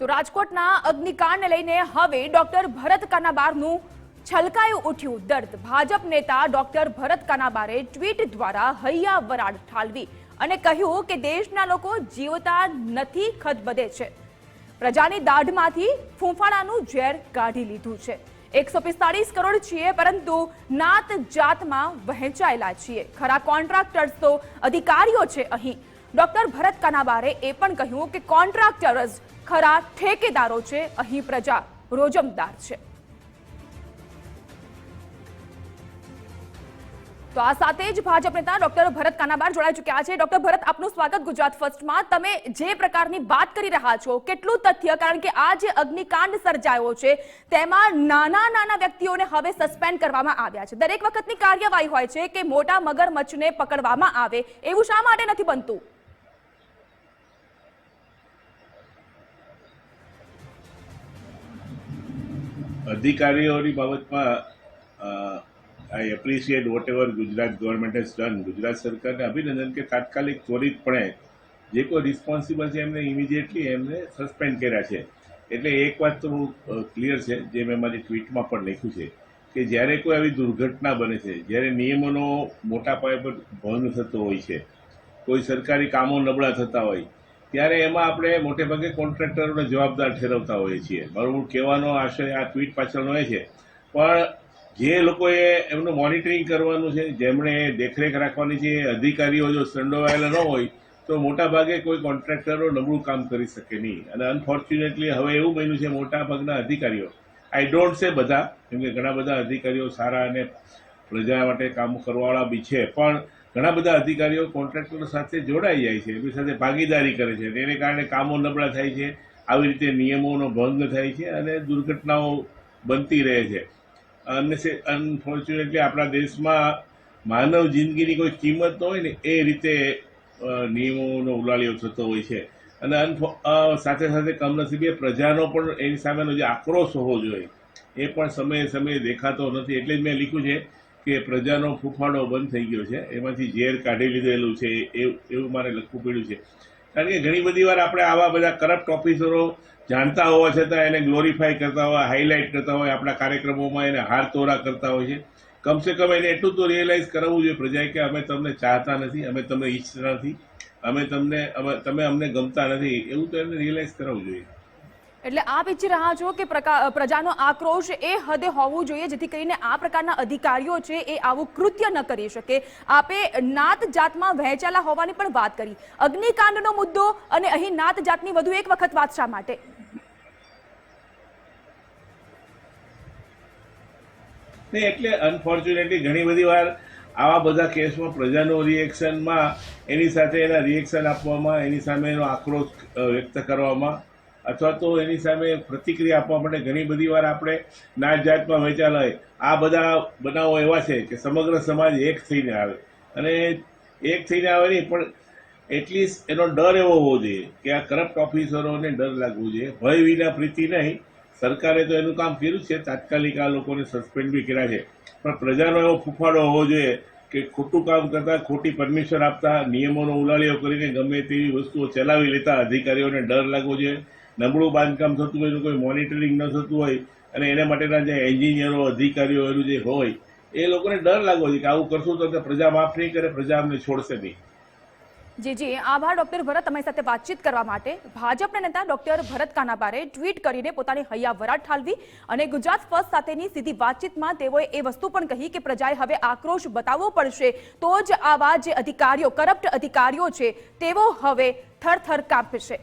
તો રાજકોટના અગ્નિકાંડને લઈને હવે ડોક્ટર ભરત કાનાબારનું છલકાયું ઉઠ્યું દર્દ. ભાજપ નેતા ડોક્ટર ભરત કાનાબારે ટ્વીટ દ્વારા હૈયા વરાળ ઠાલવી અને કહ્યું કે દેશના લોકો જીવતા નથી ખદબદે છે. પ્રજાની દાઢમાંથી ફૂંફાળાનું ઝેર કાઢી લીધું છે. એકસો પિસ્તાળીસ કરોડ છીએ, પરંતુ નાત જાતમાં વહેંચાયેલા છીએ. ખરા કોન્ટ્રાક્ટર્સ તો અધિકારીઓ છે અહીં. ડોક્ટર ભરત કનાબારે એ પણ કહ્યું કે કોન્ટ્રાક્ટર્સ ખરા ઠેકેદારો છે, અહીં પ્રજા રોજમદાર છે. તો આ સાથે જ ભાજપ નેતા ડોક્ટર ભરત કાનાબાર જોડાઈ ચૂક્યા છે. ડોક્ટર ભરત, આપનું સ્વાગત ગુજરાત ફર્સ્ટમાં. તમે જે પ્રકારની વાત કરી રહ્યા છો, કેટલું તથ્ય? કારણ કે આ જે અગ્નિકાંડ સર્જાયો છે, તેમાં નાના નાના વ્યક્તિઓને હવે સસ્પેન્ડ કરવામાં આવ્યા છે. દરેક વખતની કાર્યવાહી હોય છે કે મોટા મગરમચ્છને પકડવામાં આવે, એવું શા માટે નથી બનતું? અધિકારીઓની બાબતમાં I appreciate whatever Gujarat government has done Gujarat સરકારને અભિનંદન કે તાત્કાલિક ત્વરિતપણે જે કોઈ રિસ્પોન્સિબલ છે એમને ઇમિડિયેટલી એમને સસ્પેન્ડ કર્યા છે. એટલે એક વાત તો ક્લિયર છે, જે મેં મારી ટ્વીટમાં પણ લખ્યું છે, કે જ્યારે કોઈ આવી દુર્ઘટના બને છે, જ્યારે નિયમોનો મોટા પાયે પર ભંગ થતો હોય છે, કોઈ સરકારી કામો નબળા થતા હોય ત્યારે એમાં આપણે મોટે ભાગે કોન્ટ્રાક્ટરોને જવાબદાર ઠેરવતા હોઈએ છીએ. મારું કહેવાનો આશય, આ ટ્વીટ પાછળનો એ છે. પણ જે લોકોએ એમનું મોનિટરિંગ કરવાનું છે, જેમણે દેખરેખ રાખવાની છે, અધિકારીઓ જો સંડોવાયેલા ન હોય, તો મોટા ભાગે કોઈ કોન્ટ્રાક્ટરો નબળું કામ કરી શકે નહીં. અને અનફોર્ચ્યુનેટલી હવે એવું બન્યું છે, મોટા ભાગના અધિકારીઓ આઈ ડોન્ટ સે બધા, કેમ કે ઘણા બધા અધિકારીઓ સારા અને પ્રજા માટે કામ કરવાવાળા બી છે, પણ ઘણા બધા અધિકારીઓ કોન્ટ્રાક્ટરો સાથે જોડાઈ જાય છે, એમની સાથે ભાગીદારી કરે છે, તેને કારણે કામો નબળા થાય છે, આવી રીતે નિયમોનો ભંગ થાય છે અને દુર્ઘટનાઓ બનતી રહે છે. અને અનફોર્ચ્યુનેટલી આપણા દેશમાં માનવ જિંદગીની કોઈ કિંમત ન હોય ને એ રીતે નિયમોનો ઉલાળ્યો થતો હોય છે. અને અનફો- સાથે સાથે કમનસીબે પ્રજાનો પણ એની સામેનો જે આક્રોશ હોવો જોઈએ, એ પણ સમયે સમયે દેખાતો નથી. એટલે જ મેં લખ્યું છે કે પ્રજાનો ફૂફાડો બંધ થઈ ગયો છે, એમાંથી ઝેર કાઢી લીધેલું છે એવું મારે લખવું પડ્યું છે. કારણ કે ઘણી બધી વાર આપણે આવા બધા કરપ્ટ ઓફિસરો જાણતા હોવા છતાં એને ગ્લોરીફાય કરતા હોય હાઇલાઇટ કરતા હોય, આપણા કાર્યક્રમોમાં એને હાર તોરા કરતા હોય છે. કમસે કમ એને એટલું તો રિયલાઇઝ કરાવવું જોઈએ પ્રજાએ કે અમે તમને ચાહતા નથી, અમે તમને ઈચ્છતા નથી, અમે તમને તમે અમને ગમતા નથી. એવું તો એમને રિયલાઇઝ કરાવવું જોઈએ. એટલે આપ ઈચ્છી રહ્યા છો કે પ્રજાનો આક્રોશ એ હદે હોવું જોઈએ, જેથી કરીને આ પ્રકારના અધિકારીઓ છે એ આવું કૃત્ય ન કરી શકે. આપે નાત જાતમાં વહેંચાયેલા હોવાની પણ વાત કરી. અગ્નિકાંડનો મુદ્દો અને અહીં નાત જાતની વધુ એક વખત વાત શા માટે? નહીં, એટલે અનફોર્ચ્યુનેટલી ઘણી બધી વાર આવા બધા કેસમાં પ્રજાનું રિએક્શનમાં એની સાથે એના રિએક્શન આપવામાં, એની સામે એનો આક્રોશ વ્યક્ત કરવામાં અથવા તો એની સામે પ્રતિક્રિયા આપવા માટે ઘણી બધી વાર આપણે નાત જાતમાં વહેંચાયેલા હોય. આ બધા બનાવો એવા છે કે સમગ્ર સમાજ એક થઈને આવે. અને એક થઈને આવે નહીં, પણ એટલીસ્ટ એનો ડર એવો હોવો જોઈએ કે આ કરપ્ટ ઓફિસરોને ડર લાગવો જોઈએ. ભય વિના પ્રીતિ નહીં. સરકારે તો એનું કામ કર્યું છે. તાત્કાલિક આ લોકોને સસ્પેન્ડ બી કર્યા છે. પણ પ્રજાનો એવો ફૂફાડો હોવો જોઈએ કે ખોટું કામ કરતા ખોટી પરમિશન આપતા, નિયમોનો ઉલાળીઓ કરીને ગમે તેવી વસ્તુઓ ચલાવી લેતા અધિકારીઓને ડર લાગવો જોઈએ. નબળું બાંધકામ થતું હોય, એનું કોઈ મોનિટરિંગ ન થતું હોય, અને એના માટેના જે એન્જિનિયરો અધિકારીઓ એનું જે હોય, એ લોકોને ડર લાગવો જોઈએ કે આવું કરશું તો પ્રજા માફ નહીં કરે, પ્રજા અમને છોડશે નહીં. જી જી. આભાર, ડોક્ટર ભરત, તમારી સાથે વાતચીત કરવા માટે. ભાજપના નેતા ડોક્ટર ભરત કાનાબારે ટ્વીટ કરીને પોતાની હૈયા વરાળ ઠાલવી અને ગુજરાત ફર્સ્ટ સાથેની સીધી વાતચીતમાં તેઓએ એ વસ્તુ પણ કહી કે પ્રજાએ હવે આક્રોશ બતાવવો પડશે. તો જ આવા જે અધિકારીઓ કરપ્ટ અધિકારીઓ છે, તેઓ હવે થરથર કાપશે.